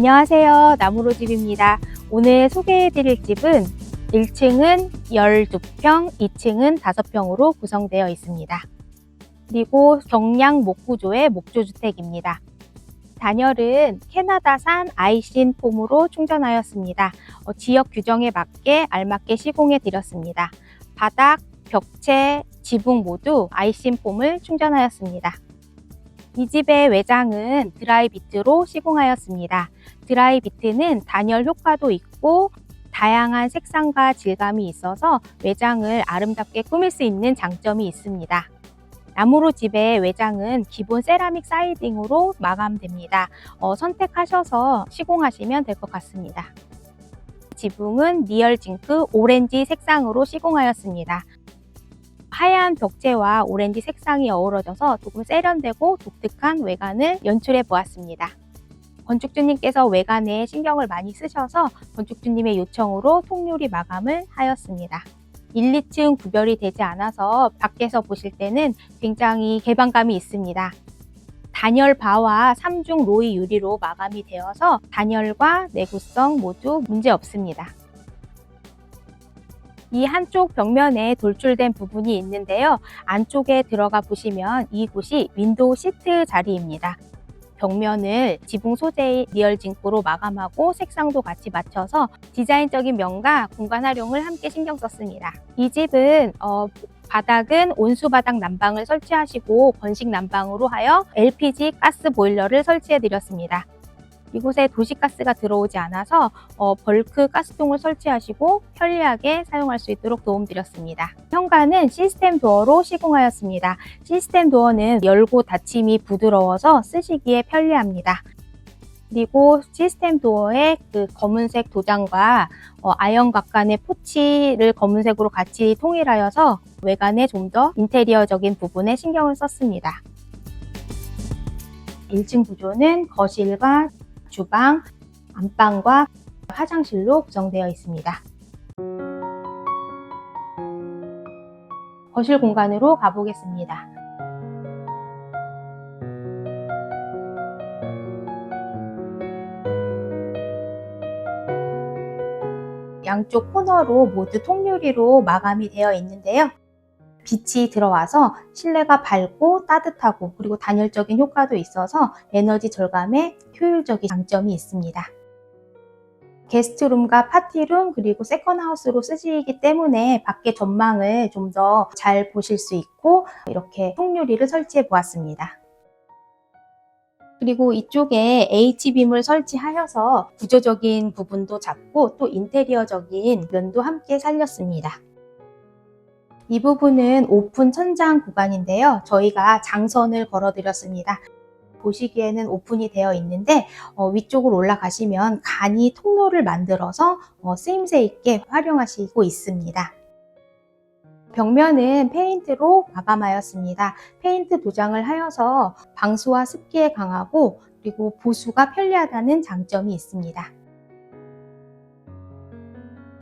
안녕하세요. 나무로집입니다. 오늘 소개해드릴 집은 1층은 12평, 2층은 5평으로 구성되어 있습니다. 그리고 경량 목구조의 목조주택입니다. 단열은 캐나다산 아이신 폼으로 충전하였습니다. 어, 지역 규정에 맞게 알맞게 시공해 드렸습니다. 바닥, 벽체, 지붕 모두 아이신 폼을 충전하였습니다. 이 집의 외장은 드라이 비트로 시공하였습니다. 드라이 비트는 단열 효과도 있고 다양한 색상과 질감이 있어서 외장을 아름답게 꾸밀 수 있는 장점이 있습니다. 나무로 집의 외장은 기본 세라믹 사이딩으로 마감됩니다. 어, 선택하셔서 시공하시면 될 것 같습니다. 지붕은 리얼 징크 오렌지 색상으로 시공하였습니다. 하얀 벽체와 오렌지 색상이 어우러져서 조금 세련되고 독특한 외관을 연출해 보았습니다. 건축주님께서 외관에 신경을 많이 쓰셔서 건축주님의 요청으로 통유리 마감을 하였습니다. 1, 2층 구별이 되지 않아서 밖에서 보실 때는 굉장히 개방감이 있습니다. 단열 바와 3중 로이 유리로 마감이 되어서 단열과 내구성 모두 문제 없습니다. 이 한쪽 벽면에 돌출된 부분이 있는데요. 안쪽에 들어가 보시면 이곳이 윈도우 시트 자리입니다. 벽면을 지붕 소재의 리얼 징크로 마감하고 색상도 같이 맞춰서 디자인적인 면과 공간 활용을 함께 신경 썼습니다. 이 집은 어, 바닥은 온수바닥 난방을 설치하시고 건식 난방으로 하여 LPG 가스 보일러를 설치해 드렸습니다. 이곳에 도시가스가 들어오지 않아서 어, 벌크 가스통을 설치하시고 편리하게 사용할 수 있도록 도움드렸습니다. 현관은 시스템 도어로 시공하였습니다. 시스템 도어는 열고 닫힘이 부드러워서 쓰시기에 편리합니다. 그리고 시스템 도어의 그 검은색 도장과 어, 아연곽간의 포치를 검은색으로 같이 통일하여서 외관에 좀 더 인테리어적인 부분에 신경을 썼습니다. 1층 구조는 거실과 주방, 안방과 화장실로 구성되어 있습니다. 거실 공간으로 가보겠습니다. 양쪽 코너로 모두 통유리로 마감이 되어 있는데요. 빛이 들어와서 실내가 밝고 따뜻하고 그리고 단열적인 효과도 있어서 에너지 절감에 효율적인 장점이 있습니다. 게스트룸과 파티룸 그리고 세컨하우스로 쓰시기 때문에 밖에 전망을 좀 더 잘 보실 수 있고 이렇게 통유리를 설치해 보았습니다. 그리고 이쪽에 H빔을 설치하여서 구조적인 부분도 잡고 또 인테리어적인 면도 함께 살렸습니다. 이 부분은 오픈 천장 구간인데요. 저희가 장선을 걸어드렸습니다. 보시기에는 오픈이 되어 있는데 어, 위쪽으로 올라가시면 간이 통로를 만들어서 어, 쓰임새 있게 활용하시고 있습니다. 벽면은 페인트로 마감하였습니다. 페인트 도장을 하여서 방수와 습기에 강하고 그리고 보수가 편리하다는 장점이 있습니다.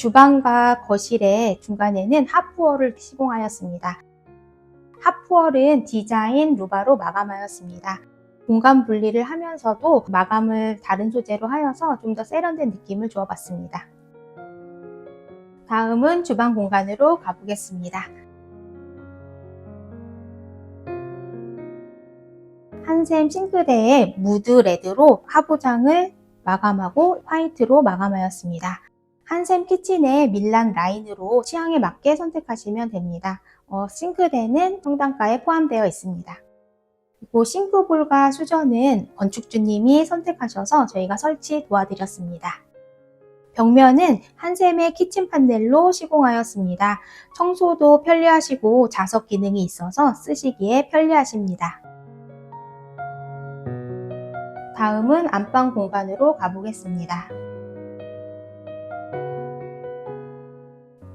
주방과 거실의 중간에는 하프월을 시공하였습니다. 하프월은 디자인 루바로 마감하였습니다. 공간 분리를 하면서도 마감을 다른 소재로 하여서 좀 더 세련된 느낌을 주어봤습니다. 다음은 주방 공간으로 가보겠습니다. 한샘 싱크대에 무드 레드로 하부장을 마감하고 화이트로 마감하였습니다. 한샘 키친의 밀란 라인으로 취향에 맞게 선택하시면 됩니다. 어, 싱크대는 성당가에 포함되어 있습니다. 그리고 싱크볼과 수전은 건축주님이 선택하셔서 저희가 설치 도와드렸습니다. 벽면은 한샘의 키친 판넬로 시공하였습니다. 청소도 편리하시고 자석 기능이 있어서 쓰시기에 편리하십니다. 다음은 안방 공간으로 가보겠습니다.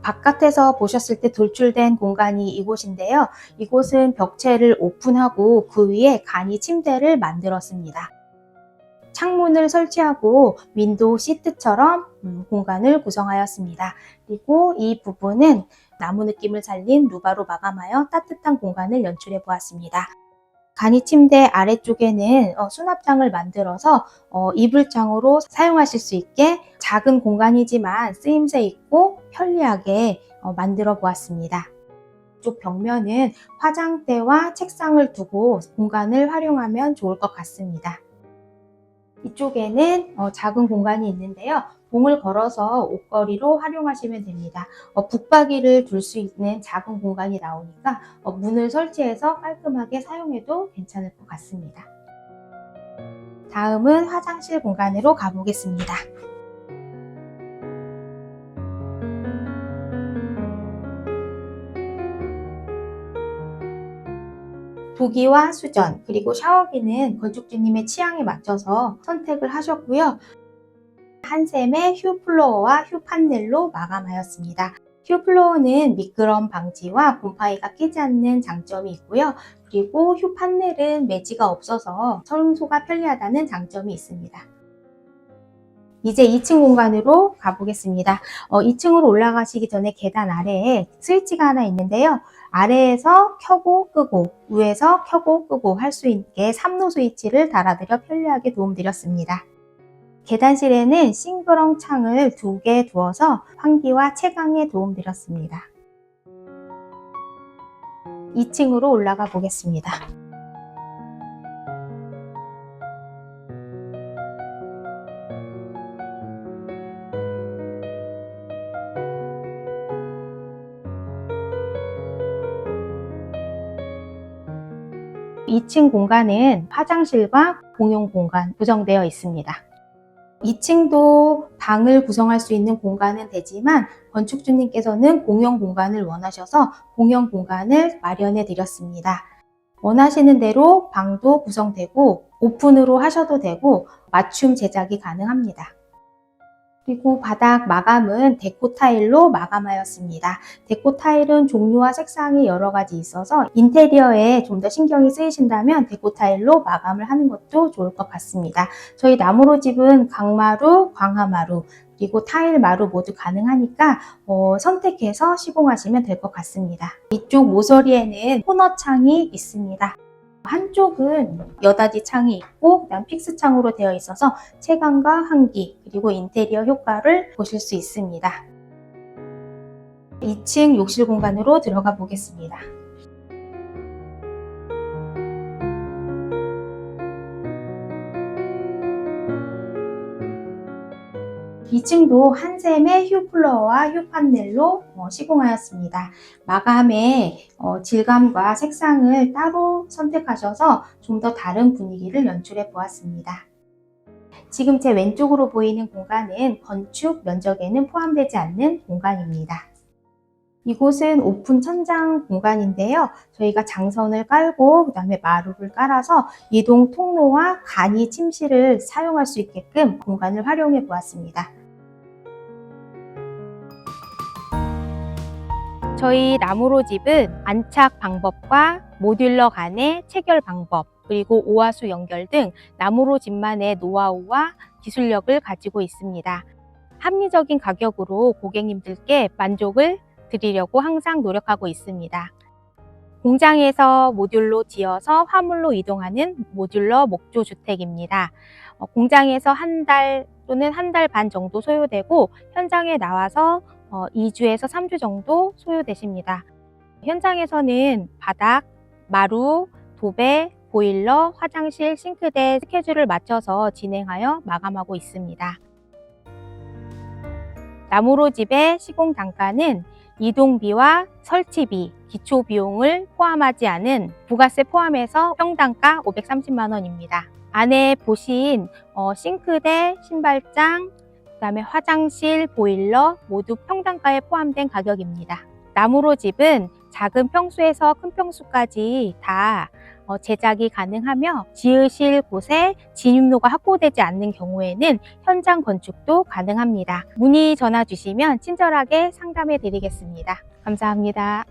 바깥에서 보셨을 때 돌출된 공간이 이곳인데요. 이곳은 벽체를 오픈하고 그 위에 간이 침대를 만들었습니다. 창문을 설치하고 윈도우 시트처럼 음, 공간을 구성하였습니다. 그리고 이 부분은 나무 느낌을 살린 루바로 마감하여 따뜻한 공간을 연출해 보았습니다. 간이 침대 아래쪽에는 어, 수납장을 만들어서 어, 이불장으로 사용하실 수 있게 작은 공간이지만 쓰임새 있고 편리하게 어, 만들어 보았습니다. 이쪽 벽면은 화장대와 책상을 두고 공간을 활용하면 좋을 것 같습니다. 이쪽에는 어, 작은 공간이 있는데요. 봉을 걸어서 옷걸이로 활용하시면 됩니다. 어, 붙박이를 둘 수 있는 작은 공간이 나오니까 어, 문을 설치해서 깔끔하게 사용해도 괜찮을 것 같습니다. 다음은 화장실 공간으로 가보겠습니다. 부기와 수전, 그리고 샤워기는 건축주님의 취향에 맞춰서 선택을 하셨고요. 한샘의 휴 플로어와 휴 판넬로 마감하였습니다. 휴 플로어는 미끄럼 방지와 곰팡이가 끼지 않는 장점이 있고요. 그리고 휴 판넬은 매지가 없어서 청소가 편리하다는 장점이 있습니다. 이제 2층 공간으로 가보겠습니다. 어, 2층으로 올라가시기 전에 계단 아래에 스위치가 하나 있는데요. 아래에서 켜고 끄고 위에서 켜고 끄고 할 수 있게 3로 스위치를 달아드려 편리하게 도움드렸습니다. 계단실에는 싱그렁 창을 두 개 두어서 환기와 채광에 도움드렸습니다. 2층으로 올라가 보겠습니다. 2층 공간은 화장실과 공용 공간 구성되어 있습니다. 2층도 방을 구성할 수 있는 공간은 되지만 건축주님께서는 공용 공간을 원하셔서 공용 공간을 마련해 드렸습니다. 원하시는 대로 방도 구성되고 오픈으로 하셔도 되고 맞춤 제작이 가능합니다. 그리고 바닥 마감은 데코 타일로 마감하였습니다. 데코 타일은 종류와 색상이 여러 가지 있어서 인테리어에 좀 더 신경이 쓰이신다면 데코 타일로 마감을 하는 것도 좋을 것 같습니다. 저희 나무로 집은 강마루, 광화마루, 그리고 타일 마루 모두 가능하니까 어, 선택해서 시공하시면 될 것 같습니다. 이쪽 모서리에는 코너 창이 있습니다. 한쪽은 여닫이 창이 있고 그다음 픽스 창으로 되어 있어서 채광과 환기 그리고 인테리어 효과를 보실 수 있습니다. 2층 욕실 공간으로 들어가 보겠습니다. 2층도 한샘의 휴 플로어와 휴 판넬로 어, 시공하였습니다. 마감의 어, 질감과 색상을 따로 선택하셔서 좀 더 다른 분위기를 연출해 보았습니다. 지금 제 왼쪽으로 보이는 공간은 건축 면적에는 포함되지 않는 공간입니다. 이곳은 오픈 천장 공간인데요. 저희가 장선을 깔고 그 다음에 마루를 깔아서 이동 통로와 간이 침실을 사용할 수 있게끔 공간을 활용해 보았습니다. 저희 나무로 집은 안착 방법과 모듈러 간의 체결 방법, 그리고 오화수 연결 등 나무로 집만의 노하우와 기술력을 가지고 있습니다. 합리적인 가격으로 고객님들께 만족을 드리려고 항상 노력하고 있습니다. 공장에서 모듈로 지어서 화물로 이동하는 모듈러 목조 주택입니다. 어, 공장에서 한 달 또는 한 달 반 정도 소요되고 현장에 나와서 어, 2주에서 3주 정도 소요되십니다. 현장에서는 바닥, 마루, 도배, 보일러, 화장실, 싱크대 스케줄을 맞춰서 진행하여 마감하고 있습니다. 나무로 집의 시공 단가는 이동비와 설치비, 기초 비용을 포함하지 않은 부가세 포함해서 평당가 530만 원입니다. 안에 보신 어, 싱크대, 신발장, 그다음에 화장실, 보일러 모두 평당가에 포함된 가격입니다. 나무로 집은 작은 평수에서 큰 평수까지 다 어, 제작이 가능하며 지으실 곳에 진입로가 확보되지 않는 경우에는 현장 건축도 가능합니다. 문의 전화 주시면 친절하게 상담해 드리겠습니다. 감사합니다.